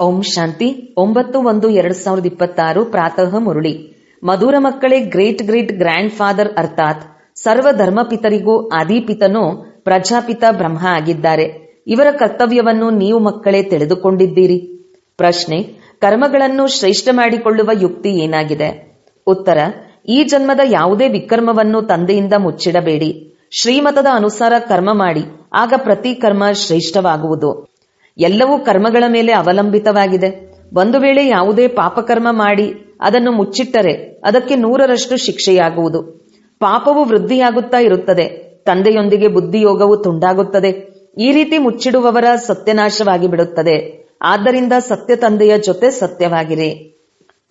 ಓಂ ಶಾಂತಿ. ಒಂಬತ್ತು ಒಂದು ಎರಡ್ ಸಾವಿರದ ಇಪ್ಪತ್ತಾರು ಪ್ರಾತಃ ಮುರುಳಿ. ಮಧುರ ಮಕ್ಕಳೇ, ಗ್ರೇಟ್ ಗ್ರೇಟ್ ಗ್ರ್ಯಾಂಡ್ ಫಾದರ್ ಅರ್ಥಾತ್. ಸರ್ವ ಧರ್ಮಪಿತರಿಗೂ ಆದಿಪಿತನು ಪ್ರಜಾಪಿತ ಬ್ರಹ್ಮ ಆಗಿದ್ದಾರೆ. ಇವರ ಕರ್ತವ್ಯವನ್ನು ನೀವು ಮಕ್ಕಳೇ ತಿಳಿದುಕೊಂಡಿದ್ದೀರಿ. ಪ್ರಶ್ನೆ, ಕರ್ಮಗಳನ್ನು ಶ್ರೇಷ್ಠ ಮಾಡಿಕೊಳ್ಳುವ ಯುಕ್ತಿ ಏನಾಗಿದೆ? ಉತ್ತರ, ಈ ಜನ್ಮದ ಯಾವುದೇ ವಿಕರ್ಮವನ್ನು ತಂದೆಯಿಂದ ಮುಚ್ಚಿಡಬೇಡಿ. ಶ್ರೀಮತದ ಅನುಸಾರ ಕರ್ಮ ಮಾಡಿ, ಆಗ ಪ್ರತಿ ಕರ್ಮ ಶ್ರೇಷ್ಠವಾಗುವುದು. ಎಲ್ಲವೂ ಕರ್ಮಗಳ ಮೇಲೆ ಅವಲಂಬಿತವಾಗಿದೆ. ಒಂದು ವೇಳೆ ಯಾವುದೇ ಪಾಪಕರ್ಮ ಮಾಡಿ ಅದನ್ನು ಮುಚ್ಚಿಟ್ಟರೆ ಅದಕ್ಕೆ ನೂರರಷ್ಟು ಶಿಕ್ಷೆಯಾಗುವುದು. ಪಾಪವು ವೃದ್ಧಿಯಾಗುತ್ತಾ ಇರುತ್ತದೆ. ತಂದೆಯೊಂದಿಗೆ ಬುದ್ಧಿಯೋಗವು ತುಂಡಾಗುತ್ತದೆ. ಈ ರೀತಿ ಮುಚ್ಚಿಡುವವರ ಸತ್ಯನಾಶವಾಗಿ ಬಿಡುತ್ತದೆ. ಆದ್ದರಿಂದ ಸತ್ಯ ತಂದೆಯ ಜೊತೆ ಸತ್ಯವಾಗಿರಿ.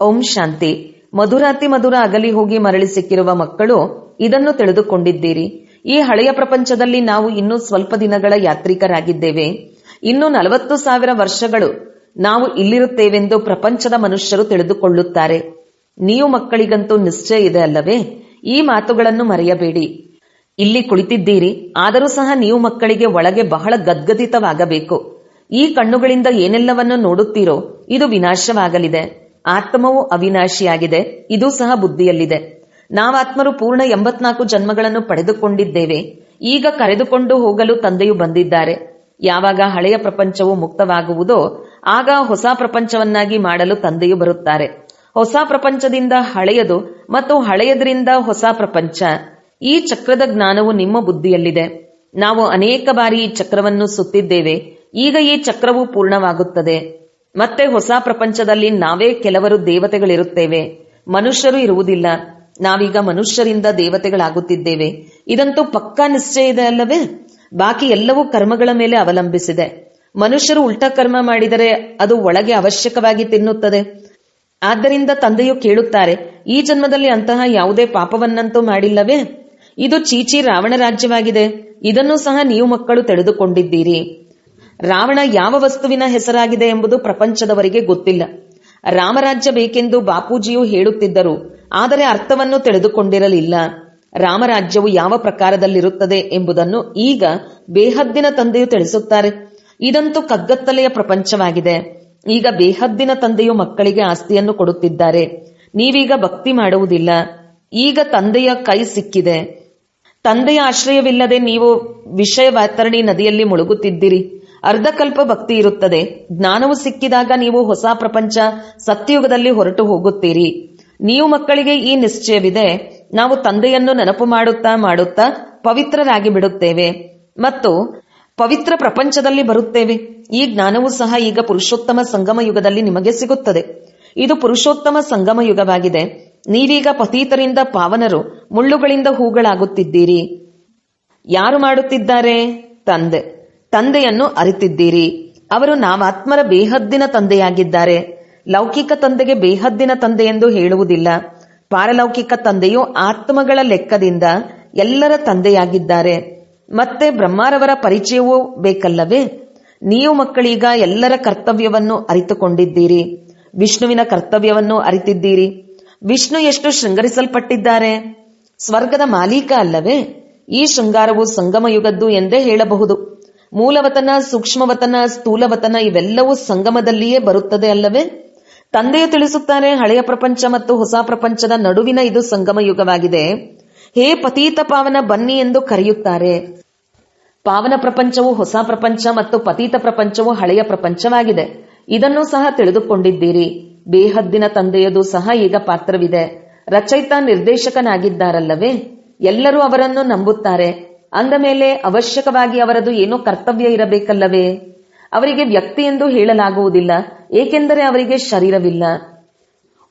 ಓಂ ಶಾಂತಿ. ಮಧುರಾತಿ ಮಧುರ ಅಗಲಿ ಹೋಗಿ ಮರಳಿ ಸಿಕ್ಕಿರುವ ಮಕ್ಕಳು ಇದನ್ನು ತಿಳಿದುಕೊಂಡಿದ್ದೀರಿ. ಈ ಹಳೆಯ ಪ್ರಪಂಚದಲ್ಲಿ ನಾವು ಇನ್ನೂ ಸ್ವಲ್ಪ ದಿನಗಳ ಯಾತ್ರಿಕರಾಗಿದ್ದೇವೆ. ಇನ್ನು ನಲವತ್ತು ಸಾವಿರ ವರ್ಷಗಳು ನಾವು ಇಲ್ಲಿರುತ್ತೇವೆಂದು ಪ್ರಪಂಚದ ಮನುಷ್ಯರು ತಿಳಿದುಕೊಳ್ಳುತ್ತಾರೆ. ನೀವು ಮಕ್ಕಳಿಗಂತೂ ನಿಶ್ಚಯ ಇದೆ ಅಲ್ಲವೇ? ಈ ಮಾತುಗಳನ್ನು ಮರೆಯಬೇಡಿ. ಇಲ್ಲಿ ಕುಳಿತಿದ್ದೀರಿ, ಆದರೂ ಸಹ ನೀವು ಮಕ್ಕಳಿಗೆ ಒಳಗೆ ಬಹಳ ಗದ್ಗದಿತವಾಗಬೇಕು. ಈ ಕಣ್ಣುಗಳಿಂದ ಏನೆಲ್ಲವನ್ನು ನೋಡುತ್ತೀರೋ, ಇದು ವಿನಾಶವಾಗಲಿದೆ. ಆತ್ಮವು ಅವಿನಾಶಿಯಾಗಿದೆ, ಇದು ಸಹ ಬುದ್ಧಿಯಲ್ಲಿದೆ. ನಾವಾತ್ಮರು ಪೂರ್ಣ ಎಂಬತ್ನಾಲ್ಕು ಜನ್ಮಗಳನ್ನು ಪಡೆದುಕೊಂಡಿದ್ದೇವೆ. ಈಗ ಕರೆದುಕೊಂಡು ಹೋಗಲು ತಂದೆಯು ಬಂದಿದ್ದಾರೆ. ಯಾವಾಗ ಹಳೆಯ ಪ್ರಪಂಚವು ಮುಕ್ತವಾಗುವುದೋ ಆಗ ಹೊಸ ಪ್ರಪಂಚವನ್ನಾಗಿ ಮಾಡಲು ತಂದೆಯು ಬರುತ್ತಾರೆ. ಹೊಸ ಪ್ರಪಂಚದಿಂದ ಹಳೆಯದು ಮತ್ತು ಹಳೆಯದರಿಂದ ಹೊಸ ಪ್ರಪಂಚ. ಈ ಚಕ್ರದ ಜ್ಞಾನವು ನಿಮ್ಮ ಬುದ್ಧಿಯಲ್ಲಿದೆ. ನಾವು ಅನೇಕ ಬಾರಿ ಈ ಚಕ್ರವನ್ನು ಸುತ್ತಿದ್ದೇವೆ. ಈಗ ಈ ಚಕ್ರವು ಪೂರ್ಣವಾಗುತ್ತದೆ. ಮತ್ತೆ ಹೊಸ ಪ್ರಪಂಚದಲ್ಲಿ ನಾವೇ ಕೆಲವರು ದೇವತೆಗಳಿರುತ್ತೇವೆ. ಮನುಷ್ಯರು ಇರುವುದಿಲ್ಲ. ನಾವೀಗ ಮನುಷ್ಯರಿಂದ ದೇವತೆಗಳಾಗುತ್ತಿದ್ದೇವೆ. ಇದಂತೂ ಪಕ್ಕಾ ನಿಶ್ಚಯ ಇದೆ ಅಲ್ಲವೇ? ಬಾಕಿ ಎಲ್ಲವೂ ಕರ್ಮಗಳ ಮೇಲೆ ಅವಲಂಬಿಸಿದೆ. ಮನುಷ್ಯರು ಉಲ್ಟಾ ಕರ್ಮ ಮಾಡಿದರೆ ಅದು ಒಳಗೆ ಅವಶ್ಯಕವಾಗಿ ತಿನ್ನುತ್ತದೆ. ಆದ್ದರಿಂದ ತಂದೆಯು ಕೇಳುತ್ತಾರೆ, ಈ ಜನ್ಮದಲ್ಲಿ ಅಂತಹ ಯಾವುದೇ ಪಾಪವನ್ನಂತೂ ಮಾಡಿಲ್ಲವೇ? ಇದು ಚೀಚಿ ರಾವಣ ರಾಜ್ಯವಾಗಿದೆ. ಇದನ್ನು ಸಹ ನೀವು ಮಕ್ಕಳು ತಿಳಿದುಕೊಂಡಿದ್ದೀರಿ ರಾವಣ ಯಾವ ವಸ್ತುವಿನ ಹೆಸರಾಗಿದೆ ಎಂಬುದು ಪ್ರಪಂಚದವರಿಗೆ ಗೊತ್ತಿಲ್ಲ. ರಾಮರಾಜ್ಯ ಬೇಕೆಂದು ಬಾಪೂಜಿಯು ಹೇಳುತ್ತಿದ್ದರು, ಆದರೆ ಅರ್ಥವನ್ನು ತಿಳಿದುಕೊಂಡಿರಲಿಲ್ಲ ರಾಮರಾಜ್ಯವು ಯಾವ ಪ್ರಕಾರದಲ್ಲಿರುತ್ತದೆ ಎಂಬುದನ್ನು ಈಗ ಬೇಹದ್ದಿನ ತಂದೆಯು ತಿಳಿಸುತ್ತಾರೆ. ಇದಂತೂ ಕಗ್ಗತ್ತಲೆಯ ಪ್ರಪಂಚವಾಗಿದೆ. ಈಗ ಬೇಹದ್ದಿನ ತಂದೆಯು ಮಕ್ಕಳಿಗೆ ಆಸ್ತಿಯನ್ನು ಕೊಡುತ್ತಿದ್ದಾರೆ. ನೀವೀಗ ಭಕ್ತಿ ಮಾಡುವುದಿಲ್ಲ. ಈಗ ತಂದೆಯ ಕೈ ಸಿಕ್ಕಿದೆ. ತಂದೆಯ ಆಶ್ರಯವಿಲ್ಲದೆ ನೀವು ವಿಷಯ ವಾತರಣಿ ನದಿಯಲ್ಲಿ ಮುಳುಗುತ್ತಿದ್ದೀರಿ. ಅರ್ಧಕಲ್ಪ ಭಕ್ತಿ ಇರುತ್ತದೆ. ಜ್ಞಾನವು ಸಿಕ್ಕಿದಾಗ ನೀವು ಹೊಸ ಪ್ರಪಂಚ ಸತ್ಯಯುಗದಲ್ಲಿ ಹೊರಟು ಹೋಗುತ್ತೀರಿ. ನೀವು ಮಕ್ಕಳಿಗೆ ಈ ನಿಶ್ಚಯವಿದೆ. ನಾವು ತಂದೆಯನ್ನು ನೆನಪು ಮಾಡುತ್ತಾ ಮಾಡುತ್ತಾ ಪವಿತ್ರರಾಗಿ ಬಿಡುತ್ತೇವೆ. ಮತ್ತು ಪವಿತ್ರ ಪ್ರಪಂಚದಲ್ಲಿ ಬರುತ್ತೇವೆ. ಈ ಜ್ಞಾನವೂ ಸಹ ಈಗ ಪುರುಷೋತ್ತಮ ಸಂಗಮ ಯುಗದಲ್ಲಿ ನಿಮಗೆ ಸಿಗುತ್ತದೆ. ಇದು ಪುರುಷೋತ್ತಮ ಸಂಗಮ ಯುಗವಾಗಿದೆ. ನೀವೀಗ ಪತೀತರಿಂದ ಪಾವನರು, ಮುಳ್ಳುಗಳಿಂದ ಹೂಗಳಾಗುತ್ತಿದ್ದೀರಿ. ಯಾರು ಮಾಡುತ್ತಿದ್ದಾರೆ? ತಂದೆ. ತಂದೆಯನ್ನು ಅರಿತಿದ್ದೀರಿ. ಅವರು ನಾವಾತ್ಮರ ಬೇಹದ್ದಿನ ತಂದೆಯಾಗಿದ್ದಾರೆ. ಲೌಕಿಕ ತಂದೆಗೆ ಬೇಹದ್ದಿನ ತಂದೆ ಎಂದು ಹೇಳುವುದಿಲ್ಲ. ಪಾರಲೌಕಿಕ ತಂದೆಯು ಆತ್ಮಗಳ ಲೆಕ್ಕದಿಂದ ಎಲ್ಲರ ತಂದೆಯಾಗಿದ್ದಾರೆ. ಮತ್ತೆ ಬ್ರಹ್ಮಾರವರ ಪರಿಚಯವೂ ಬೇಕಲ್ಲವೇ? ನೀವು ಮಕ್ಕಳೀಗ ಎಲ್ಲರ ಕರ್ತವ್ಯವನ್ನು ಅರಿತುಕೊಂಡಿದ್ದೀರಿ. ವಿಷ್ಣುವಿನ ಕರ್ತವ್ಯವನ್ನು ಅರಿತಿದ್ದೀರಿ. ವಿಷ್ಣು ಎಷ್ಟು ಶೃಂಗರಿಸಲ್ಪಟ್ಟಿದ್ದಾರೆ? ಸ್ವರ್ಗದ ಮಾಲೀಕ ಅಲ್ಲವೇ? ಈ ಶೃಂಗಾರವು ಸಂಗಮ ಯುಗದ್ದು ಎಂದೇ ಹೇಳಬಹುದು. ಮೂಲವತನ, ಸೂಕ್ಷ್ಮವತನ, ಸ್ಥೂಲವತನ ಇವೆಲ್ಲವೂ ಸಂಗಮದಲ್ಲಿಯೇ ಬರುತ್ತದೆ ಅಲ್ಲವೇ? ತಂದೆಯು ತಿಳಿಸುತ್ತಾರೆ ಹಳೆಯ ಪ್ರಪಂಚ ಮತ್ತು ಹೊಸ ಪ್ರಪಂಚದ ನಡುವಿನ ಇದು ಸಂಗಮ ಯುಗವಾಗಿದೆ. ಹೇ ಪತೀತ ಪಾವನ, ಬನ್ನಿ ಎಂದು ಕರೆಯುತ್ತಾರೆ. ಪಾವನ ಪ್ರಪಂಚವು ಹೊಸ ಪ್ರಪಂಚ ಮತ್ತು ಪತೀತ ಪ್ರಪಂಚವು ಹಳೆಯ ಪ್ರಪಂಚವಾಗಿದೆ. ಇದನ್ನು ಸಹ ತಿಳಿದುಕೊಂಡಿದ್ದೀರಿ. ಬೇಹದ್ದಿನ ತಂದೆಯದು ಸಹ ಈಗ ಪಾತ್ರವಿದೆ. ರಚಯಿತ ನಿರ್ದೇಶಕನಾಗಿದ್ದಾರಲ್ಲವೇ? ಎಲ್ಲರೂ ಅವರನ್ನು ನಂಬುತ್ತಾರೆ. ಅಂದ ಮೇಲೆ ಅವಶ್ಯಕವಾಗಿ ಅವರದು ಏನೋ ಕರ್ತವ್ಯ ಇರಬೇಕಲ್ಲವೇ? ಅವರಿಗೆ ವ್ಯಕ್ತಿ ಎಂದು ಹೇಳಲಾಗುವುದಿಲ್ಲ. ಏಕೆಂದರೆ ಅವರಿಗೆ ಶರೀರವಿಲ್ಲ.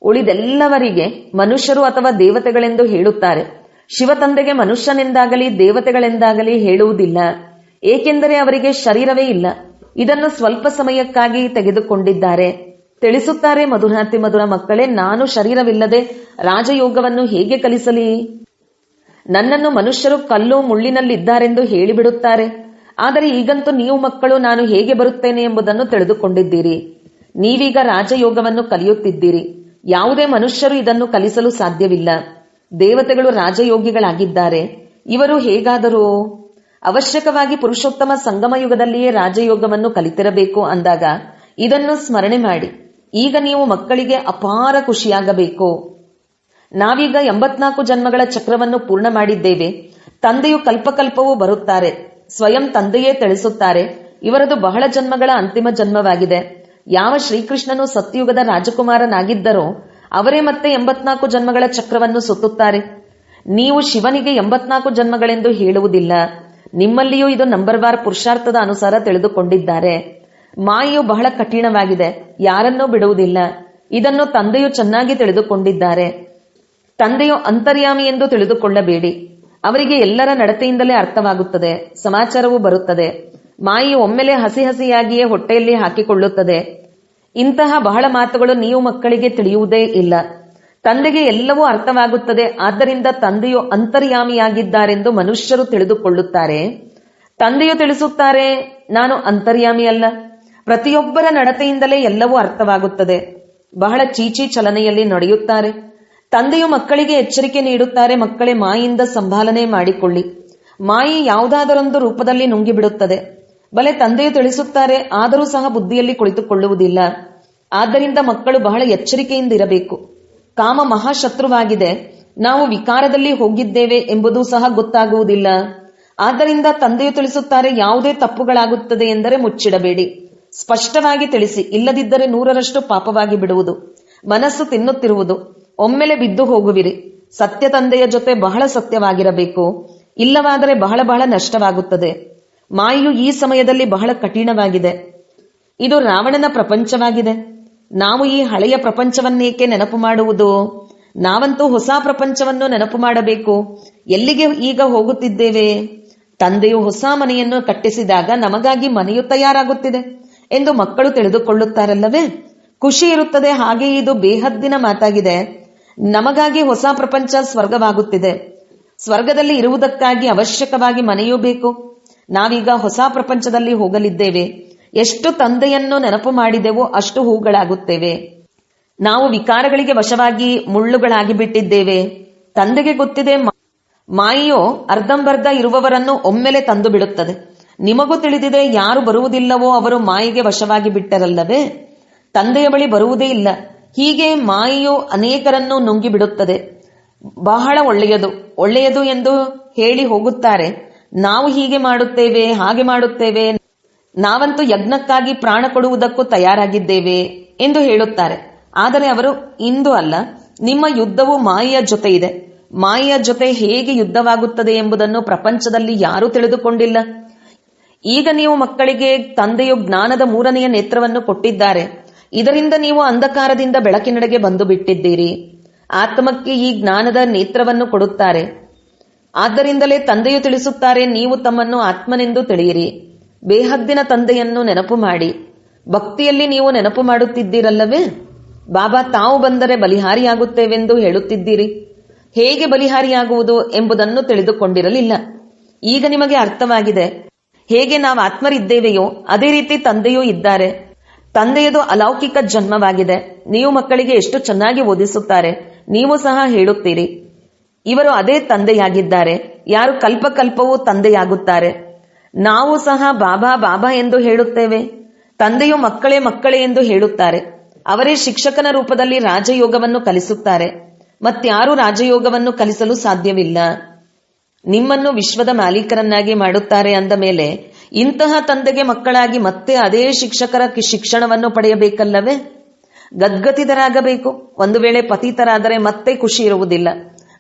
ಉಳಿದೆಲ್ಲವರಿಗೆ ಮನುಷ್ಯರು ಅಥವಾ ದೇವತೆಗಳೆಂದು ಹೇಳುತ್ತಾರೆ. ಶಿವ ತಂದೆಗೆ ಮನುಷ್ಯನೆಂದಾಗಲಿ, ದೇವತೆಗಳೆಂದಾಗಲಿ ಹೇಳುವುದಿಲ್ಲ. ಏಕೆಂದರೆ ಅವರಿಗೆ ಶರೀರವೇ ಇಲ್ಲ. ಇದನ್ನು ಸ್ವಲ್ಪ ಸಮಯಕ್ಕಾಗಿ ತೆಗೆದುಕೊಂಡಿದ್ದಾರೆ. ತಿಳಿಸುತ್ತಾರೆ ಮಧುರಾತಿ ಮಧುರ ಮಕ್ಕಳೇ, ನಾನು ಶರೀರವಿಲ್ಲದೆ ರಾಜಯೋಗವನ್ನು ಹೇಗೆ ಕಲಿಸಲಿ? ನನ್ನನ್ನು ಮನುಷ್ಯರು ಕಲ್ಲು ಮುಳ್ಳಿನಲ್ಲಿದ್ದಾರೆಂದು ಹೇಳಿಬಿಡುತ್ತಾರೆ. ಆದರೆ ಈಗಂತೂ ನೀವು ಮಕ್ಕಳು, ನಾನು ಹೇಗೆ ಬರುತ್ತೇನೆ ಎಂಬುದನ್ನು ತಿಳಿದುಕೊಂಡಿದ್ದೀರಿ. ನೀವೀಗ ರಾಜಯೋಗವನ್ನು ಕಲಿಯುತ್ತಿದ್ದೀರಿ. ಯಾವುದೇ ಮನುಷ್ಯರು ಇದನ್ನು ಕಲಿಸಲು ಸಾಧ್ಯವಿಲ್ಲ. ದೇವತೆಗಳು ರಾಜಯೋಗಿಗಳಾಗಿದ್ದಾರೆ. ಇವರು ಹೇಗಾದರೂ ಅವಶ್ಯಕವಾಗಿ ಪುರುಷೋತ್ತಮ ಸಂಗಮಯುಗದಲ್ಲಿಯೇ ರಾಜಯೋಗವನ್ನು ಕಲಿತಿರಬೇಕು ಅಂದಾಗ ಇದನ್ನು ಸ್ಮರಣೆ ಮಾಡಿ. ಈಗ ನೀವು ಮಕ್ಕಳಿಗೆ ಅಪಾರ ಖುಷಿಯಾಗಬೇಕು. ನಾವೀಗ ಎಂಬತ್ನಾಲ್ಕು ಜನ್ಮಗಳ ಚಕ್ರವನ್ನು ಪೂರ್ಣ ಮಾಡಿದ್ದೇವೆ. ತಂದೆಯು ಕಲ್ಪಕಲ್ಪವೂ ಬರುತ್ತಾರೆ. ಸ್ವಯಂ ತಂದೆಯೇ ತಿಳಿಸುತ್ತಾರೆ. ಇವರದು ಬಹಳ ಜನ್ಮಗಳ ಅಂತಿಮ ಜನ್ಮವಾಗಿದೆ. ಯಾವ ಶ್ರೀಕೃಷ್ಣನು ಸತ್ಯುಗದ ರಾಜಕುಮಾರನಾಗಿದ್ದರೋ ಅವರೇ ಮತ್ತೆ ಎಂಬತ್ನಾಲ್ಕು ಜನ್ಮಗಳ ಚಕ್ರವನ್ನು ಸುತ್ತುತ್ತಾರೆ. ನೀವು ಶಿವನಿಗೆ ಎಂಬತ್ನಾಲ್ಕು ಜನ್ಮಗಳೆಂದು ಹೇಳುವುದಿಲ್ಲ. ನಿಮ್ಮಲ್ಲಿಯೂ ಇದು ನಂಬರ್ ವಾರ್ ಪುರುಷಾರ್ಥದ ಅನುಸಾರ ತಿಳಿದುಕೊಂಡಿದ್ದಾರೆ. ಮಾಯು ಬಹಳ ಕಠಿಣವಾಗಿದೆ. ಯಾರನ್ನೂ ಬಿಡುವುದಿಲ್ಲ. ಇದನ್ನು ತಂದೆಯು ಚೆನ್ನಾಗಿ ತಿಳಿದುಕೊಂಡಿದ್ದಾರೆ. ತಂದೆಯು ಅಂತರ್ಯಾಮಿ ಎಂದು ತಿಳಿದುಕೊಳ್ಳಬೇಡಿ. ಅವರಿಗೆ ಎಲ್ಲರ ನಡತೆಯಿಂದಲೇ ಅರ್ಥವಾಗುತ್ತದೆ. ಸಮಾಚಾರವೂ ಬರುತ್ತದೆ. ಮಾಯೆಯು ಒಮ್ಮೆಲೆ ಹಸಿ ಹಸಿಯಾಗಿಯೇ ಹೊಟ್ಟೆಯಲ್ಲಿ ಹಾಕಿಕೊಳ್ಳುತ್ತದೆ. ಇಂತಹ ಬಹಳ ಮಾತುಗಳು ನೀವು ಮಕ್ಕಳಿಗೆ ತಿಳಿಯುವುದೇ ಇಲ್ಲ. ತಂದೆಗೆ ಎಲ್ಲವೂ ಅರ್ಥವಾಗುತ್ತದೆ. ಆದ್ದರಿಂದ ತಂದೆಯು ಅಂತರ್ಯಾಮಿಯಾಗಿದ್ದಾರೆಂದು ಮನುಷ್ಯರು ತಿಳಿದುಕೊಳ್ಳುತ್ತಾರೆ. ತಂದೆಯು ತಿಳಿಸುತ್ತಾರೆ, ನಾನು ಅಂತರ್ಯಾಮಿ ಅಲ್ಲ. ಪ್ರತಿಯೊಬ್ಬರ ನಡತೆಯಿಂದಲೇ ಎಲ್ಲವೂ ಅರ್ಥವಾಗುತ್ತದೆ. ಬಹಳ ಚೀಚಿ ಚಲನೆಯಲ್ಲಿ ನಡೆಯುತ್ತಾರೆ. ತಂದೆಯು ಮಕ್ಕಳಿಗೆ ಎಚ್ಚರಿಕೆ ನೀಡುತ್ತಾರೆ, ಮಕ್ಕಳೇ ಮಾಯಿಂದ ಸಂಭಾಲನೆ ಮಾಡಿಕೊಳ್ಳಿ. ಮಾಯಿ ಯಾವುದಾದರೊಂದು ರೂಪದಲ್ಲಿ ನುಂಗಿಬಿಡುತ್ತದೆ. ಬಲೆ ತಂದೆಯು ತಿಳಿಸುತ್ತಾರೆ, ಆದರೂ ಸಹ ಬುದ್ಧಿಯಲ್ಲಿ ಕುಳಿತುಕೊಳ್ಳುವುದಿಲ್ಲ. ಆದ್ದರಿಂದ ಮಕ್ಕಳು ಬಹಳ ಎಚ್ಚರಿಕೆಯಿಂದ ಇರಬೇಕು ಕಾಮ ಮಹಾಶತ್ರುವಾಗಿದೆ. ನಾವು ವಿಕಾರದಲ್ಲಿ ಹೋಗಿದ್ದೇವೆ ಎಂಬುದು ಸಹ ಗೊತ್ತಾಗುವುದಿಲ್ಲ. ಆದ್ದರಿಂದ ತಂದೆಯು ತಿಳಿಸುತ್ತಾರೆ, ಯಾವುದೇ ತಪ್ಪುಗಳಾಗುತ್ತದೆ ಎಂದರೆ ಮುಚ್ಚಿಡಬೇಡಿ. ಸ್ಪಷ್ಟವಾಗಿ ತಿಳಿಸಿ, ಇಲ್ಲದಿದ್ದರೆ ನೂರರಷ್ಟು ಪಾಪವಾಗಿ ಬಿಡುವುದು. ಮನಸ್ಸು ತಿನ್ನುತ್ತಿರುವುದು. ಒಮ್ಮೆಲೆ ಬಿದ್ದು ಹೋಗುವಿರಿ. ಸತ್ಯ ತಂದೆಯ ಜೊತೆ ಬಹಳ ಸತ್ಯವಾಗಿರಬೇಕು. ಇಲ್ಲವಾದರೆ ಬಹಳ ಬಹಳ ನಷ್ಟವಾಗುತ್ತದೆ. ಮಾಯು ಈ ಸಮಯದಲ್ಲಿ ಬಹಳ ಕಠಿಣವಾಗಿದೆ. ಇದು ರಾವಣನ ಪ್ರಪಂಚವಾಗಿದೆ. ನಾವು ಈ ಹಳೆಯ ಪ್ರಪಂಚವನ್ನೇಕೆ ನೆನಪು ಮಾಡುವುದು? ನಾವಂತೂ ಹೊಸ ಪ್ರಪಂಚವನ್ನು ನೆನಪು ಮಾಡಬೇಕು. ಎಲ್ಲಿಗೆ ಈಗ ಹೋಗುತ್ತಿದ್ದೇವೆ? ತಂದೆಯು ಹೊಸ ಮನೆಯನ್ನು ಕಟ್ಟಿಸಿದಾಗ ನಮಗಾಗಿ ಮನೆಯು ತಯಾರಾಗುತ್ತಿದೆ ಎಂದು ಮಕ್ಕಳು ತಿಳಿದುಕೊಳ್ಳುತ್ತಾರಲ್ಲವೇ? ಖುಷಿ ಇರುತ್ತದೆ, ಹಾಗೆ ಇದು ಬೇಹದ್ದಿನ ಮಾತಾಗಿದೆ. ನಮಗಾಗಿ ಹೊಸ ಪ್ರಪಂಚ ಸ್ವರ್ಗವಾಗುತ್ತಿದೆ. ಸ್ವರ್ಗದಲ್ಲಿ ಇರುವುದಕ್ಕಾಗಿ ಅವಶ್ಯಕವಾಗಿ ಮನೆಯೂ ಬೇಕು. ನಾವೀಗ ಹೊಸ ಪ್ರಪಂಚದಲ್ಲಿ ಹೋಗಲಿದ್ದೇವೆ. ಎಷ್ಟು ತಂದೆಯನ್ನು ನೆನಪು ಮಾಡಿದೆವೋ ಅಷ್ಟು ಹೂಗಳಾಗುತ್ತೇವೆ. ನಾವು ವಿಕಾರಗಳಿಗೆ ವಶವಾಗಿ ಮುಳ್ಳುಗಳಾಗಿ ಬಿಟ್ಟಿದ್ದೇವೆ ತಂದೆಗೆ ಗೊತ್ತಿದೆ ಮಾಯಿಯೋ ಅರ್ಧಂಬರ್ಧ ಇರುವವರನ್ನು ಒಮ್ಮೆಲೆ ತಂದು ಬಿಡುತ್ತದೆ ನಿಮಗೂ ತಿಳಿದಿದೆ ಯಾರು ಬರುವುದಿಲ್ಲವೋ ಅವರು ಮಾಯಿಗೆ ವಶವಾಗಿ ಬಿಟ್ಟರಲ್ಲವೇ? ತಂದೆಯ ಬಳಿ ಬರುವುದೇ ಇಲ್ಲ. ಹೀಗೆ ಮಾಯಿಯು ಅನೇಕರನ್ನು ನುಂಗಿ ಬಿಡುತ್ತದೆ ಬಹಳ ಒಳ್ಳೆಯದು ಒಳ್ಳೆಯದು ಎಂದು ಹೇಳಿ ಹೋಗುತ್ತಾರೆ. ನಾವು ಹೀಗೆ ಮಾಡುತ್ತೇವೆ, ಹಾಗೆ ಮಾಡುತ್ತೇವೆ. ನಾವಂತೂ ಯಜ್ಞಕ್ಕಾಗಿ ಪ್ರಾಣ ಕೊಡುವುದಕ್ಕೂ ತಯಾರಾಗಿದ್ದೇವೆ ಎಂದು ಹೇಳುತ್ತಾರೆ. ಆದರೆ ಅವರು, ಇಂದು ಅಲ್ಲ, ನಿಮ್ಮ ಯುದ್ಧವು ಮಾಯೆಯ ಜೊತೆ ಇದೆ. ಮಾಯೆಯ ಜೊತೆ ಹೇಗೆ ಯುದ್ಧವಾಗುತ್ತದೆ ಎಂಬುದನ್ನು ಪ್ರಪಂಚದಲ್ಲಿ ಯಾರೂ ತಿಳಿದುಕೊಂಡಿಲ್ಲ. ಈಗ ನೀವು ಮಕ್ಕಳಿಗೆ ತಂದೆಯು ಜ್ಞಾನದ ಮೂರನೆಯ ನೇತ್ರವನ್ನು ಕೊಟ್ಟಿದ್ದಾರೆ. ಇದರಿಂದ ನೀವು ಅಂಧಕಾರದಿಂದ ಬೆಳಕಿನೆಡೆಗೆ ಬಂದು ಬಿಟ್ಟಿದ್ದೀರಿ ಆತ್ಮಕ್ಕೆ ಈ ಜ್ಞಾನದ ನೇತ್ರವನ್ನು ಕೊಡುತ್ತಾರೆ. ಆದ್ದರಿಂದಲೇ ತಂದೆಯು ತಿಳಿಸುತ್ತಾರೆ, ನೀವು ತಮ್ಮನ್ನು ಆತ್ಮನೆಂದು ತಿಳಿಯಿರಿ. ಬೇಹದ್ದಿನ ತಂದೆಯನ್ನು ನೆನಪು ಮಾಡಿ. ಭಕ್ತಿಯಲ್ಲಿ ನೀವು ನೆನಪು ಮಾಡುತ್ತಿದ್ದೀರಲ್ಲವೇ? ಬಾಬಾ, ತಾವು ಬಂದರೆ ಬಲಿಹಾರಿಯಾಗುತ್ತೇವೆಂದು ಹೇಳುತ್ತಿದ್ದೀರಿ. ಹೇಗೆ ಬಲಿಹಾರಿಯಾಗುವುದು ಎಂಬುದನ್ನು ತಿಳಿದುಕೊಂಡಿರಲಿಲ್ಲ. ಈಗ ನಿಮಗೆ ಅರ್ಥವಾಗಿದೆ. ಹೇಗೆ ನಾವು ಆತ್ಮರಿದ್ದೇವೆಯೋ, ಅದೇ ರೀತಿ ತಂದೆಯೂ ಇದ್ದಾರೆ. ತಂದೆಯದು ಅಲೌಕಿಕ ಜನ್ಮವಾಗಿದೆ. ನೀವು ಮಕ್ಕಳಿಗೆ ಎಷ್ಟು ಚೆನ್ನಾಗಿ ಓದಿಸುತ್ತಾರೆ, ನೀವು ಸಹ ಹೇಳುತ್ತೀರಿ. ಇವರು ಅದೇ ತಂದೆಯಾಗಿದ್ದಾರೆ. ಯಾರು ಕಲ್ಪಕಲ್ಪವೂ ತಂದೆಯಾಗುತ್ತಾರೆ. ನಾವು ಸಹ ಬಾಬಾ ಬಾಬಾ ಎಂದು ಹೇಳುತ್ತೇವೆ. ತಂದೆಯು ಮಕ್ಕಳೇ ಮಕ್ಕಳೇ ಎಂದು ಹೇಳುತ್ತಾರೆ. ಅವರೇ ಶಿಕ್ಷಕನ ರೂಪದಲ್ಲಿ ರಾಜಯೋಗವನ್ನು ಕಲಿಸುತ್ತಾರೆ. ಮತ್ಯಾರೂ ರಾಜಯೋಗವನ್ನು ಕಲಿಸಲು ಸಾಧ್ಯವಿಲ್ಲ. ನಿಮ್ಮನ್ನು ವಿಶ್ವದ ಮಾಲೀಕರನ್ನಾಗಿ ಮಾಡುತ್ತಾರೆ ಅಂದ ಮೇಲೆ, ಇಂತಹ ತಂದೆಗೆ ಮಕ್ಕಳಾಗಿ ಮತ್ತೆ ಅದೇ ಶಿಕ್ಷಕರ ಶಿಕ್ಷಣವನ್ನು ಪಡೆಯಬೇಕಲ್ಲವೇ? ಗದ್ಗತಿತರಾಗಬೇಕು ಒಂದು ವೇಳೆ ಪತಿತರಾದರೆ ಮತ್ತೆ ಖುಷಿ ಇರುವುದಿಲ್ಲ.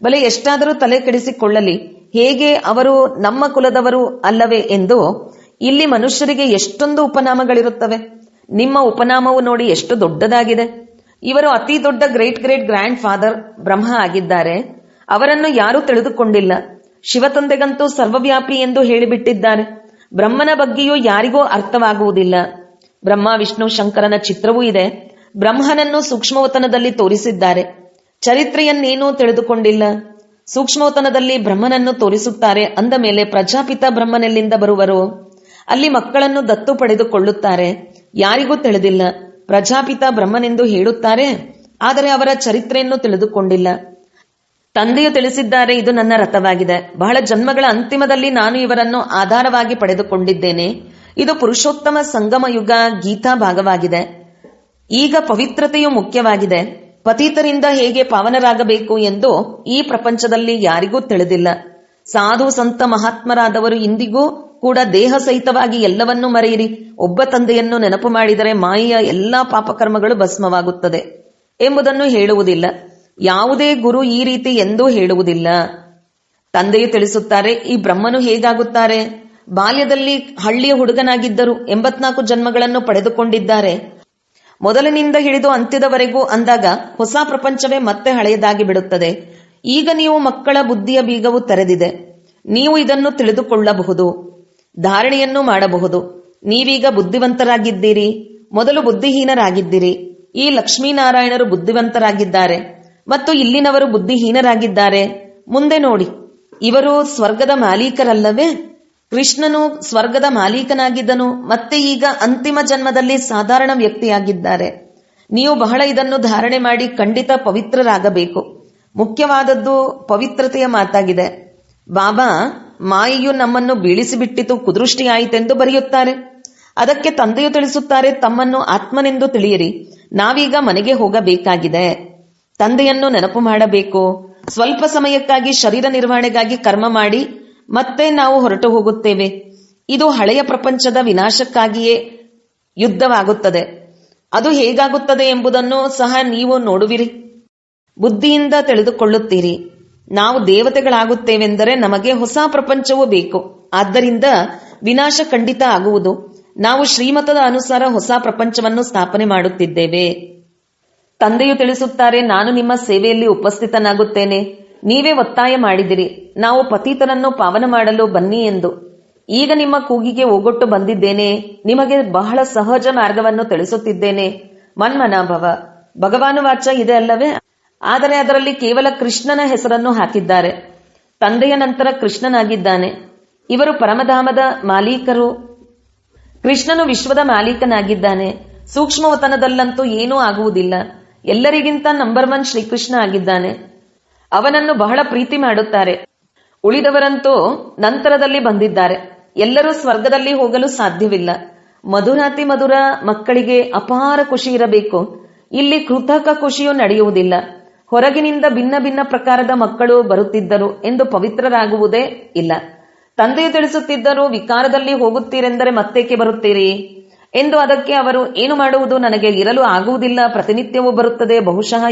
ಬಲೆ ಎಷ್ಟಾದರೂ ತಲೆ ಕೆಡಿಸಿಕೊಳ್ಳಲಿ. ಹೇಗೆ ಅವರು ನಮ್ಮ ಕುಲದವರು ಅಲ್ಲವೇ ಎಂದು ಇಲ್ಲಿ ಮನುಷ್ಯರಿಗೆ ಎಷ್ಟೊಂದು ಉಪನಾಮಗಳಿರುತ್ತವೆ. ನಿಮ್ಮ ಉಪನಾಮವು ನೋಡಿ ಎಷ್ಟು ದೊಡ್ಡದಾಗಿದೆ. ಇವರು ಅತಿ ದೊಡ್ಡ great great grandfather Brahma ಆಗಿದ್ದಾರೆ. ಅವರನ್ನು ಯಾರೂ ತಿಳಿದುಕೊಂಡಿಲ್ಲ. ಶಿವತಂದೆಗಂತೂ ಸರ್ವವ್ಯಾಪಿ ಎಂದು ಹೇಳಿಬಿಟ್ಟಿದ್ದಾರೆ. ಬ್ರಹ್ಮನ ಬಗ್ಗೆಯೂ ಯಾರಿಗೂ ಅರ್ಥವಾಗುವುದಿಲ್ಲ. ಬ್ರಹ್ಮ, ವಿಷ್ಣು, ಶಂಕರನ ಚಿತ್ರವೂ ಇದೆ. ಬ್ರಹ್ಮನನ್ನು ಸೂಕ್ಷ್ಮವತನದಲ್ಲಿ ತೋರಿಸಿದ್ದಾರೆ. ಚರಿತ್ರೆಯನ್ನೇನೂ ತಿಳಿದುಕೊಂಡಿಲ್ಲ. ಸೂಕ್ಷ್ಮೋತನದಲ್ಲಿ ಬ್ರಹ್ಮನನ್ನು ತೋರಿಸುತ್ತಾರೆ ಅಂದ ಮೇಲೆ ಪ್ರಜಾಪಿತ ಬ್ರಹ್ಮನೆಲ್ಲಿಂದ ಬರುವರು. ಅಲ್ಲಿ ಮಕ್ಕಳನ್ನು ದತ್ತು ಪಡೆದುಕೊಳ್ಳುತ್ತಾರೆ. ಯಾರಿಗೂ ತಿಳಿದಿಲ್ಲ. ಪ್ರಜಾಪಿತ ಬ್ರಹ್ಮನೆಂದು ಹೇಳುತ್ತಾರೆ, ಆದರೆ ಅವರ ಚರಿತ್ರೆಯನ್ನು ತಿಳಿದುಕೊಂಡಿಲ್ಲ. ತಂದೆಯು ತಿಳಿಸಿದ್ದಾರೆ, ಇದು ನನ್ನ ರಥವಾಗಿದೆ. ಬಹಳ ಜನ್ಮಗಳ ಅಂತಿಮದಲ್ಲಿ ನಾನು ಇವರನ್ನು ಆಧಾರವಾಗಿ ಪಡೆದುಕೊಂಡಿದ್ದೇನೆ. ಇದು ಪುರುಷೋತ್ತಮ ಸಂಗಮ ಯುಗ ಗೀತಾ ಭಾಗವಾಗಿದೆ. ಈಗ ಪವಿತ್ರತೆಯು ಮುಖ್ಯವಾಗಿದೆ. ಪತೀತರಿಂದ ಹೇಗೆ ಪಾವನರಾಗಬೇಕು ಎಂದು ಈ ಪ್ರಪಂಚದಲ್ಲಿ ಯಾರಿಗೂ ತಿಳಿದಿಲ್ಲ. ಸಾಧು ಸಂತ ಮಹಾತ್ಮರಾದವರು ಇಂದಿಗೂ ಕೂಡ ದೇಹ ಸಹಿತವಾಗಿ ಎಲ್ಲವನ್ನೂ ಮರೆಯಿರಿ. ಒಬ್ಬ ತಂದೆಯನ್ನು ನೆನಪು ಮಾಡಿದರೆ ಮಾಯೆಯ ಎಲ್ಲಾ ಪಾಪಕರ್ಮಗಳು ಭಸ್ಮವಾಗುತ್ತದೆ ಎಂಬುದನ್ನು ಹೇಳುವುದಿಲ್ಲ. ಯಾವುದೇ ಗುರು ಈ ರೀತಿ ಎಂದೂ ಹೇಳುವುದಿಲ್ಲ. ತಂದೆಯು ತಿಳಿಸುತ್ತಾರೆ, ಈ ಬ್ರಹ್ಮನು ಹೇಗಾಗುತ್ತಾರೆ? ಬಾಲ್ಯದಲ್ಲಿ ಹಳ್ಳಿಯ ಹುಡುಗನಾಗಿದ್ದರು, ಎಂಬತ್ನಾಲ್ಕು ಜನ್ಮಗಳನ್ನು ಪಡೆದುಕೊಂಡಿದ್ದಾರೆ. ಮೊದಲಿನಿಂದ ಹಿಡಿದು ಅಂತ್ಯದವರೆಗೂ ಅಂದಾಗ ಹೊಸ ಪ್ರಪಂಚವೇ ಮತ್ತೆ ಹಳೆಯದಾಗಿ ಬಿಡುತ್ತದೆ. ಈಗ ನೀವು ಮಕ್ಕಳ ಬುದ್ಧಿಯ ಬೀಗವು ತೆರೆದಿದೆ. ನೀವು ಇದನ್ನು ತಿಳಿದುಕೊಳ್ಳಬಹುದು. ಧಾರಣೆಯನ್ನು ಮಾಡಬಹುದು. ನೀವೀಗ ಬುದ್ಧಿವಂತರಾಗಿದ್ದೀರಿ. ಮೊದಲು ಬುದ್ಧಿಹೀನರಾಗಿದ್ದೀರಿ. ಈ ಲಕ್ಷ್ಮೀನಾರಾಯಣರು ಬುದ್ಧಿವಂತರಾಗಿದ್ದಾರೆ. ಮತ್ತು ಇಲ್ಲಿನವರು ಬುದ್ಧಿಹೀನರಾಗಿದ್ದಾರೆ. ಮುಂದೆ ನೋಡಿ. ಇವರು ಸ್ವರ್ಗದ ಮಾಲೀಕರಲ್ಲವೇ? ಕೃಷ್ಣನು ಸ್ವರ್ಗದ ಮಾಲೀಕನಾಗಿದ್ದನು, ಮತ್ತೆ ಈಗ ಅಂತಿಮ ಜನ್ಮದಲ್ಲಿ ಸಾಧಾರಣ ವ್ಯಕ್ತಿಯಾಗಿದ್ದಾರೆ. ನೀವು ಬಹಳ ಇದನ್ನು ಧಾರಣೆ ಮಾಡಿ ಖಂಡಿತ ಪವಿತ್ರರಾಗಬೇಕು. ಮುಖ್ಯವಾದದ್ದು ಪವಿತ್ರತೆಯ ಮಾತಾಗಿದೆ. ಬಾಬಾ, ಮಾಯೆಯು ನಮ್ಮನ್ನು ಬೀಳಿಸಿಬಿಟ್ಟಿತು, ಕುದೃಷ್ಟಿಯಾಯಿತೆಂದು ಬರೆಯುತ್ತಾರೆ. ಅದಕ್ಕೆ ತಂದೆಯು ತಿಳಿಸುತ್ತಾರೆ, ತಮ್ಮನ್ನು ಆತ್ಮನೆಂದು ತಿಳಿಯಿರಿ. ನಾವೀಗ ಮನೆಗೆ ಹೋಗಬೇಕಾಗಿದೆ. ತಂದೆಯನ್ನು ನೆನಪು ಮಾಡಬೇಕು. ಸ್ವಲ್ಪ ಸಮಯಕ್ಕಾಗಿ ಶರೀರ ನಿರ್ವಹಣೆಗಾಗಿ ಕರ್ಮ ಮಾಡಿ ಮತ್ತೆ ನಾವು ಹೊರಟು ಹೋಗುತ್ತೇವೆ. ಇದು ಹಳೆಯ ಪ್ರಪಂಚದ ವಿನಾಶಕ್ಕಾಗಿಯೇ ಯುದ್ಧವಾಗುತ್ತದೆ. ಅದು ಹೇಗಾಗುತ್ತದೆ ಎಂಬುದನ್ನು ಸಹ ನೀವು ನೋಡುವಿರಿ. ಬುದ್ಧಿಯಿಂದ ತಿಳಿದುಕೊಳ್ಳುತ್ತೀರಿ. ನಾವು ದೇವತೆಗಳಾಗುತ್ತೇವೆಂದರೆ ನಮಗೆ ಹೊಸ ಪ್ರಪಂಚವೂ ಬೇಕು. ಆದ್ದರಿಂದ ವಿನಾಶ ಖಂಡಿತ ಆಗುವುದು. ನಾವು ಶ್ರೀಮತದ ಅನುಸಾರ ಹೊಸ ಪ್ರಪಂಚವನ್ನು ಸ್ಥಾಪನೆ ಮಾಡುತ್ತಿದ್ದೇವೆ. ತಂದೆಯು ತಿಳಿಸುತ್ತಾರೆ, ನಾನು ನಿಮ್ಮ ಸೇವೆಯಲ್ಲಿ ಉಪಸ್ಥಿತನಾಗುತ್ತೇನೆ. ನೀವೇ ಒತ್ತಾಯ ಮಾಡಿದಿರಿ ನಾವು ಪತೀತರನ್ನು ಪಾವನ ಮಾಡಲು ಬನ್ನಿ ಎಂದು. ಈಗ ನಿಮ್ಮ ಕೂಗಿಗೆ ಓಗೊಟ್ಟು ಬಂದಿದ್ದೇನೆ. ನಿಮಗೆ ಬಹಳ ಸಹಜ ಮಾರ್ಗವನ್ನು ತಿಳಿಸುತ್ತಿದ್ದೇನೆ. ಮನ್ಮನಾಭವ ಭಗವಾನುವಾಚ ಇದೆ ಅಲ್ಲವೇ? ಆದರೆ ಅದರಲ್ಲಿ ಕೇವಲ ಕೃಷ್ಣನ ಹೆಸರನ್ನು ಹಾಕಿದ್ದಾರೆ. ತಂದೆಯ ನಂತರ ಕೃಷ್ಣನಾಗಿದ್ದಾನೆ. ಇವರು ಪರಮಧಾಮದ ಮಾಲೀಕರು. ಕೃಷ್ಣನು ವಿಶ್ವದ ಮಾಲೀಕನಾಗಿದ್ದಾನೆ. ಸೂಕ್ಷ್ಮವತನದಲ್ಲಂತೂ ಏನೂ ಆಗುವುದಿಲ್ಲ. ಎಲ್ಲರಿಗಿಂತ ನಂಬರ್ ಒನ್ ಶ್ರೀಕೃಷ್ಣ ಆಗಿದ್ದಾನೆ. ಅವನನ್ನು ಬಹಳ ಪ್ರೀತಿ ಮಾಡುತ್ತಾರೆ. ಉಳಿದವರಂತೂ ನಂತರದಲ್ಲಿ ಬಂದಿದ್ದಾರೆ. ಎಲ್ಲರೂ ಸ್ವರ್ಗದಲ್ಲಿ ಹೋಗಲು ಸಾಧ್ಯವಿಲ್ಲ. ಮಧುರಾತಿ ಮಧುರ ಮಕ್ಕಳಿಗೆ ಅಪಾರ ಖುಷಿ ಇರಬೇಕು. ಇಲ್ಲಿ ಕೃತಕ ಖುಷಿಯು ನಡೆಯುವುದಿಲ್ಲ. ಹೊರಗಿನಿಂದ ಭಿನ್ನ ಭಿನ್ನ ಪ್ರಕಾರದ ಮಕ್ಕಳು ಬರುತ್ತಿದ್ದರು ಎಂದು ಪವಿತ್ರರಾಗುವುದೇ ಇಲ್ಲ. ತಂದೆಯು ತಿಳಿಸುತ್ತಿದ್ದರು, ವಿಕಾರದಲ್ಲಿ ಹೋಗುತ್ತೀರೆಂದರೆ ಮತ್ತೇಕೆ ಬರುತ್ತೀರಿ? ಎಂದು ಅದಕ್ಕೆ ಅವರು, ಏನು ಮಾಡುವುದು ನನಗೆ ಇರಲು ಆಗುವುದಿಲ್ಲ, ಪ್ರತಿನಿತ್ಯವೂ ಬರುತ್ತದೆ, ಬಹುಶಃ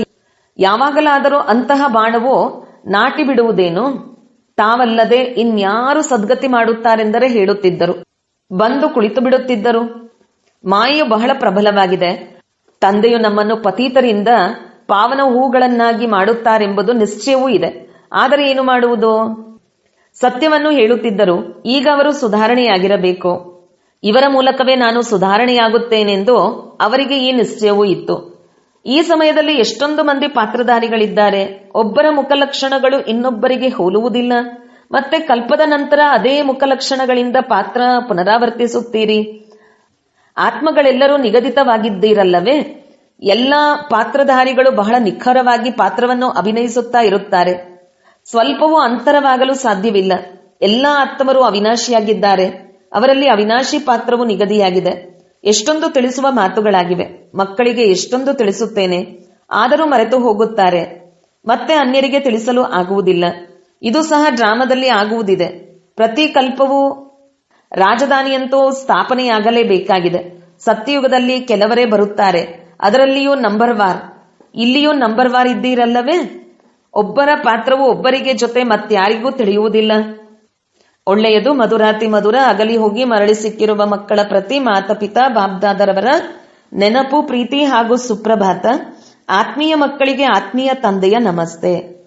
ಯಾವಾಗಲಾದರೂ ಅಂತಹ ಬಾಣವು ನಾಟಿ ಬಿಡುವುದೇನು? ತಾವಲ್ಲದೆ ಇನ್ಯಾರು ಸದ್ಗತಿ ಮಾಡುತ್ತಾರೆಂದರೆ ಹೇಳುತ್ತಿದ್ದರು. ಬಂದು ಕುಳಿತು ಬಿಡುತ್ತಿದ್ದರು. ಮಾಯು ಬಹಳ ಪ್ರಬಲವಾಗಿದೆ. ತಂದೆಯು ನಮ್ಮನ್ನು ಪತೀತರಿಂದ ಪಾವನ ಹೂಗಳನ್ನಾಗಿ ಮಾಡುತ್ತಾರೆಂಬುದು ನಿಶ್ಚಯವೂ ಇದೆ. ಆದರೆ ಏನು ಮಾಡುವುದು? ಸತ್ಯವನ್ನು ಹೇಳುತ್ತಿದ್ದರು. ಈಗ ಅವರು ಸುಧಾರಣೆಯಾಗಿರಬೇಕು. ಇವರ ಮೂಲಕವೇ ನಾನು ಸುಧಾರಣೆಯಾಗುತ್ತೇನೆಂದು ಅವರಿಗೆ ಈ ನಿಶ್ಚಯವೂ ಇತ್ತು. ಈ ಸಮಯದಲ್ಲಿ ಎಷ್ಟೊಂದು ಮಂದಿ ಪಾತ್ರಧಾರಿಗಳಿದ್ದಾರೆ. ಒಬ್ಬರ ಮುಖಲಕ್ಷಣಗಳು ಇನ್ನೊಬ್ಬರಿಗೆ ಹೋಲುವುದಿಲ್ಲ. ಮತ್ತೆ ಕಲ್ಪದ ನಂತರ ಅದೇ ಮುಖಲಕ್ಷಣಗಳಿಂದ ಪಾತ್ರ ಪುನರಾವರ್ತಿಸುತ್ತೀರಿ. ಆತ್ಮಗಳೆಲ್ಲರೂ ನಿಗದಿತವಾಗಿದ್ದೀರಲ್ಲವೇ? ಎಲ್ಲ ಪಾತ್ರಧಾರಿಗಳು ಬಹಳ ನಿಖರವಾಗಿ ಪಾತ್ರವನ್ನು ಅಭಿನಯಿಸುತ್ತಾ ಇರುತ್ತಾರೆ. ಸ್ವಲ್ಪವೂ ಅಂತರವಾಗಲು ಸಾಧ್ಯವಿಲ್ಲ. ಎಲ್ಲ ಆತ್ಮರು ಅವಿನಾಶಿಯಾಗಿದ್ದಾರೆ. ಅವರಲ್ಲಿ ಅವಿನಾಶಿ ಪಾತ್ರವು ನಿಗದಿಯಾಗಿದೆ. ಎಷ್ಟೊಂದು ತಿಳಿಸುವ ಮಾತುಗಳಾಗಿವೆ. ಮಕ್ಕಳಿಗೆ ಎಷ್ಟೊಂದು ತಿಳಿಸುತ್ತೇನೆ. ಆದರೂ ಮರೆತು ಹೋಗುತ್ತಾರೆ. ಮತ್ತೆ ಅನ್ಯರಿಗೆ ತಿಳಿಸಲು ಆಗುವುದಿಲ್ಲ. ಇದು ಸಹ ಡ್ರಾಮದಲ್ಲಿ ಆಗುವುದಿದೆ. ಪ್ರತಿ ಕಲ್ಪವೂ ರಾಜಧಾನಿಯಂತೂ ಸ್ಥಾಪನೆಯಾಗಲೇಬೇಕಾಗಿದೆ. ಸತ್ಯಯುಗದಲ್ಲಿ ಕೆಲವರೇ ಬರುತ್ತಾರೆ. ಅದರಲ್ಲಿಯೂ ನಂಬರ್ ವಾರ್. ಇಲ್ಲಿಯೂ ನಂಬರ್ ವಾರ್ ಇದ್ದೀರಲ್ಲವೇ? ಒಬ್ಬರ ಪಾತ್ರವು ಒಬ್ಬರಿಗೆ ಜೊತೆ ಮತ್ತಾರಿಗೂ ತಿಳಿಯುವುದಿಲ್ಲ. ಒಳ್ಳೆಯದು, ಮಧುರಾತಿ ಮಧುರ, ಅಗಲಿ ಹೋಗಿ ಮರಳಿ ಸಿಕ್ಕಿರುವ ಮಕ್ಕಳ ಪ್ರತಿ ಮಾತಪಿತ ಬಾಬ್ದಾದರವರ ನೆನಪು, ಪ್ರೀತಿ ಹಾಗೂ ಸುಪ್ರಭಾತ. ಆತ್ಮೀಯ ಮಕ್ಕಳಿಗೆ ಆತ್ಮೀಯ ತಂದೆಯ ನಮಸ್ತೆ.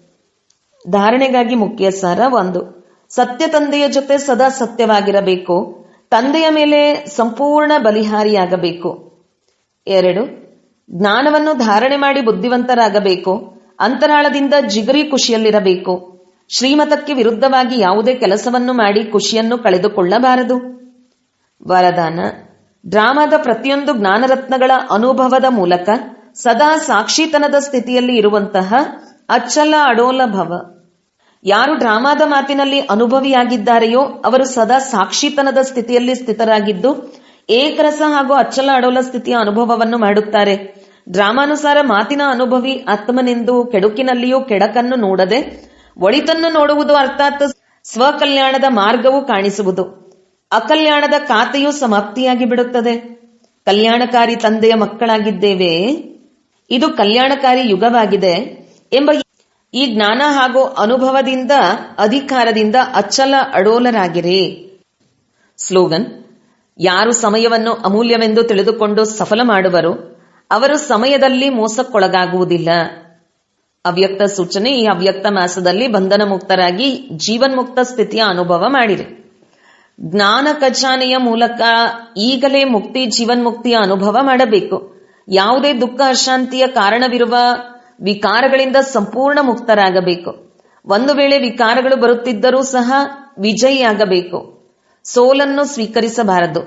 ಧಾರಣೆಗಾಗಿ ಮುಖ್ಯ ಸಾರ ಒಂದು. ಸತ್ಯ ತಂದೆಯ ಜೊತೆ ಸದಾ ಸತ್ಯವಾಗಿರಬೇಕು. ತಂದೆಯ ಮೇಲೆ ಸಂಪೂರ್ಣ ಬಲಿಹಾರಿಯಾಗಬೇಕು. ಎರಡು. ಜ್ಞಾನವನ್ನು ಧಾರಣೆ ಮಾಡಿ ಬುದ್ಧಿವಂತರಾಗಬೇಕು. ಅಂತರಾಳದಿಂದ ಜಿಗರಿ ಖುಷಿಯಲ್ಲಿರಬೇಕು. ಶ್ರೀಮತಕ್ಕೆ ವಿರುದ್ಧವಾಗಿ ಯಾವುದೇ ಕೆಲಸವನ್ನು ಮಾಡಿ ಖುಷಿಯನ್ನು ಕಳೆದುಕೊಳ್ಳಬಾರದು. ವರದಾನ. ಡ್ರಾಮಾದ ಪ್ರತಿಯೊಂದು ಜ್ಞಾನರತ್ನಗಳ ಅನುಭವದ ಮೂಲಕ ಸದಾ ಸಾಕ್ಷಿತನದ ಸ್ಥಿತಿಯಲ್ಲಿ ಇರುವಂತಹ ಅಚ್ಚಲ ಅಡೋಲ ಭವ. ಯಾರು ಡ್ರಾಮಾದ ಮಾತಿನಲ್ಲಿ ಅನುಭವಿಯಾಗಿದ್ದಾರೆಯೋ ಅವರು ಸದಾ ಸಾಕ್ಷಿತನದ ಸ್ಥಿತಿಯಲ್ಲಿ ಸ್ಥಿತರಾಗಿದ್ದು ಏಕರಸ ಹಾಗೂ ಅಚ್ಚಲ ಅಡೋಲ ಸ್ಥಿತಿಯ ಅನುಭವವನ್ನು ಮಾಡುತ್ತಾರೆ. ಡ್ರಾಮಾನುಸಾರ ಮಾತಿನ ಅನುಭವಿ ಆತ್ಮನೆಂದು ಕೆಡುಕಿನಲ್ಲಿಯೂ ಕೆಡಕನ್ನು ನೋಡದೆ ಒಳಿತನ್ನು ನೋಡುವುದು ಅರ್ಥಾತ್ ಸ್ವಕಲ್ಯಾಣದ ಮಾರ್ಗವು ಕಾಣಿಸುವುದು. ಅಕಲ್ಯಾಣದ ಖಾತೆಯು ಸಮಾಪ್ತಿಯಾಗಿ ಬಿಡುತ್ತದೆ. ಕಲ್ಯಾಣಕಾರಿ ತಂದೆಯ ಮಕ್ಕಳಾಗಿದ್ದೇವೆ. ಇದು ಕಲ್ಯಾಣಕಾರಿ ಯುಗವಾಗಿದೆ ಎಂಬ ಈ ಜ್ಞಾನ ಹಾಗೂ ಅನುಭವದಿಂದ, ಅಧಿಕಾರದಿಂದ ಅಚ್ಚಲ ಅಡೋಲರಾಗಿರಿ. ಸ್ಲೋಗನ್, ಯಾರು ಸಮಯವನ್ನು ಅಮೂಲ್ಯವೆಂದು ತಿಳಿದುಕೊಂಡು ಸಫಲ ಮಾಡುವರು, ಅವರು ಸಮಯದಲ್ಲಿ ಮೋಸಕ್ಕೊಳಗಾಗುವುದಿಲ್ಲ. ಅವ್ಯಕ್ತ ಸೂಚನೆ ಈ ಅವ್ಯಕ್ತ ಮಾಸದಲ್ಲಿ ಬಂಧನ ಮುಕ್ತರಾಗಿ ಜೀವನ್ಮುಕ್ತ ಸ್ಥಿತಿಯ ಅನುಭವ ಮಾಡಿರಿ. ಜ್ಞಾನ ಖಜಾನೆಯ ಮೂಲಕ ಈಗಲೇ ಮುಕ್ತಿ, ಜೀವನ್ಮುಕ್ತಿಯ ಅನುಭವ ಮಾಡಬೇಕು. ಯಾವುದೇ ದುಃಖ, ಅಶಾಂತಿಯ ಕಾರಣವಿರುವ ವಿಕಾರಗಳಿಂದ ಸಂಪೂರ್ಣ ಮುಕ್ತರಾಗಬೇಕು. ಒಂದು ವೇಳೆ ವಿಕಾರಗಳು ಬರುತ್ತಿದ್ದರೂ ಸಹ ವಿಜಯಿಯಾಗಬೇಕು. ಸೋಲನ್ನು ಸ್ವೀಕರಿಸಬಾರದು.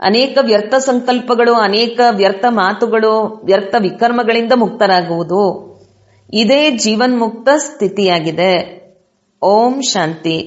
ಅನೇಕ ವ್ಯರ್ಥ ಸಂಕಲ್ಪಗಳು, ಅನೇಕ ವ್ಯರ್ಥ ಮಾತುಗಳು, ವ್ಯರ್ಥ ವಿಕರ್ಮಗಳಿಂದ ಮುಕ್ತರಾಗುವುದು ಇದೇ ಜೀವನ್ಮುಕ್ತ ಸ್ಥಿತಿಯಾಗಿದೆ. ಓಂ ಶಾಂತಿ.